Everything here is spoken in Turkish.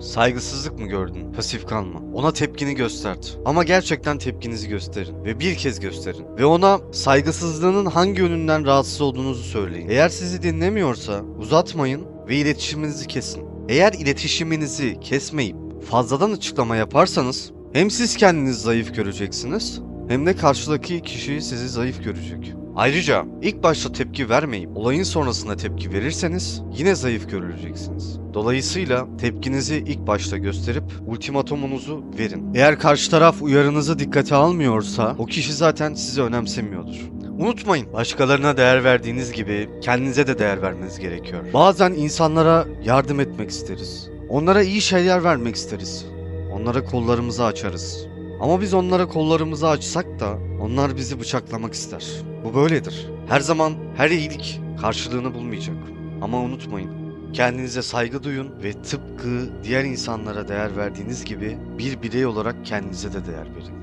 Saygısızlık mı gördün? Pasif kalma. Ona tepkini göstert. Ama gerçekten tepkinizi gösterin. Ve bir kez gösterin. Ve ona saygısızlığının hangi yönünden rahatsız olduğunuzu söyleyin. Eğer sizi dinlemiyorsa uzatmayın ve iletişiminizi kesin. Eğer iletişiminizi kesmeyip fazladan açıklama yaparsanız hem siz kendinizi zayıf göreceksiniz hem de karşıdaki kişi sizi zayıf görecek. Ayrıca ilk başta tepki vermeyip olayın sonrasında tepki verirseniz yine zayıf görüleceksiniz. Dolayısıyla tepkinizi ilk başta gösterip ultimatumunuzu verin. Eğer karşı taraf uyarınızı dikkate almıyorsa o kişi zaten sizi önemsemiyordur. Unutmayın, başkalarına değer verdiğiniz gibi kendinize de değer vermeniz gerekiyor. Bazen insanlara yardım etmek isteriz. Onlara iyi şeyler vermek isteriz. Onlara kollarımızı açarız. Ama biz onlara kollarımızı açsak da onlar bizi bıçaklamak ister. Bu böyledir. Her zaman her iyilik karşılığını bulmayacak. Ama unutmayın, kendinize saygı duyun ve tıpkı diğer insanlara değer verdiğiniz gibi bir birey olarak kendinize de değer verin.